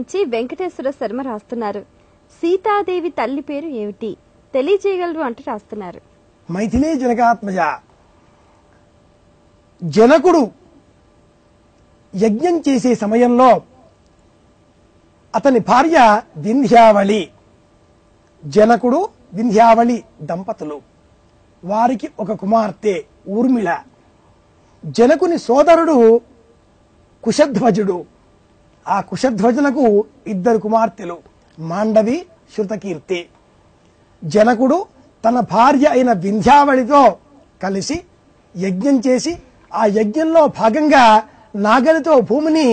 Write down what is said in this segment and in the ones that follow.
నుంచి వెంకటేశ్వర శర్మ రాస్తున్నారు. సీతాదేవి తల్లి పేరు ఏమిటి? తెలియజేయగలరు అంటూ రాస్తున్నారు. మైథిలీ జనకాత్మజ. జనకుడు యజ్ఞం చేసే సమయంలో అతని భార్య వింధ్యావళి జనకుడు వింధ్యావళి దంపతులు. వారికి ఒక కుమార్తె ఊర్మిళ. జనకుని సోదరుడు కుశధ్వజుడు. ఆ కుశధ్వజనకు ఇద్దరు కుమార్తెలు మాండవి శృతకీర్తి. జనకుడు తన భార్య అయిన వింధ్యావళితో కలిసి యజ్ఞం చేసి ఆ యజ్ఞంలో భాగంగా నాగలితో భూమిని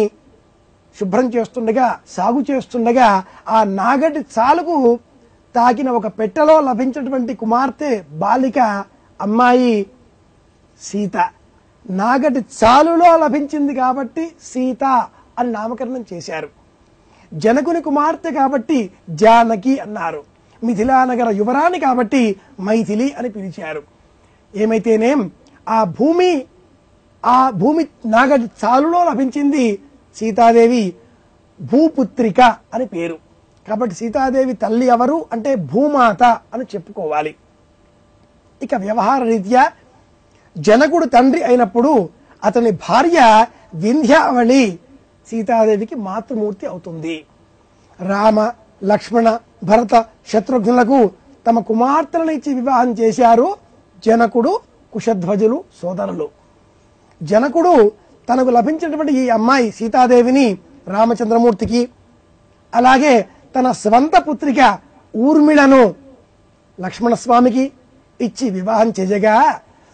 శుభ్రం చేస్తుండగా సాగు చేస్తుండగా ఆ నాగటి చాలుకు తాకిన ఒక పెట్టెలో లభించినటువంటి కుమార్తె బాలిక అమ్మాయి సీత. నాగటి చాలులో లభించింది కాబట్టి సీత. అని నామకరణం చేశారు. జనకుని కుమార్తె కాబట్టి జానకి అన్నారు. మిథిలానగర యువరాణి కాబట్టి మైథిలి అని పిలిచారు. ఏమైతేనేం ఆ భూమి ఆ భూమి నాగ చాలులో లభించింది సీతాదేవి భూపుత్రిక అని పేరు. కాబట్టి సీతాదేవి తల్లి ఎవరు అంటే భూమాత అని చెప్పుకోవాలి. ఇక వ్యవహార రీత్యా జనకుడు తండ్రి అయినప్పుడు అతని భార్య వింధ్యావళి సీతాదేవికి మాతృమూర్తి అవుతుంది. రామ లక్ష్మణ భరత శత్రుఘ్నులకు తమ కుమార్తెలను ఇచ్చి వివాహం చేశారు జనకుడు కుశధ్వజులు సోదరులు. జనకుడు తనకు లభించినటువంటి ఈ అమ్మాయి సీతాదేవిని రామచంద్రమూర్తికి అలాగే తన స్వంత పుత్రిక ఊర్మిళను లక్ష్మణస్వామికి ఇచ్చి వివాహం చేయగా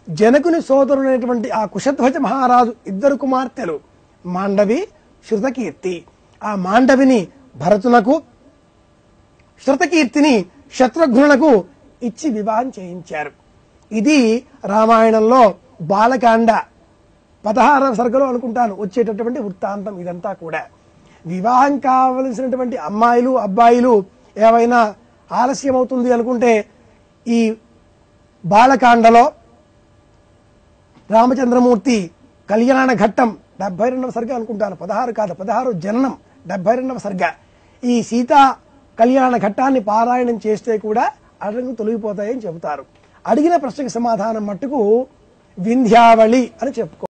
జనకుని సోదరుడైనటువంటి ఆ కుశధ్వజ మహారాజు ఇద్దరు కుమార్తెలు మాండవి శృతకీర్తి. ఆ మాండవిని భరతునకు శృతకీర్తిని శత్రుఘ్నులకు ఇచ్చి వివాహం చేయించారు. ఇది రామాయణంలో బాలకాండ పదహారవ సరుకులు అనుకుంటాను. వచ్చేటటువంటి వృత్తాంతం ఇదంతా కూడా. వివాహం కావలసినటువంటి అమ్మాయిలు అబ్బాయిలు ఏవైనా ఆలస్యం అవుతుంది అనుకుంటే ఈ బాలకాండలో రామచంద్రమూర్తి కళ్యాణ ఘట్టం డెబ్బై రెండవ సరిగ అనుకుంటాను. పదహారు కాదు పదహారు జననం డెబ్బై రెండవ సరిగ ఈ సీతా కళ్యాణ ఘట్టాన్ని పారాయణం చేస్తే కూడా అడ్డంకు తొలగిపోతాయని చెబుతారు. అడిగిన ప్రశ్నకు సమాధానం మట్టుకు వింధ్యావళి అని చెప్పుకో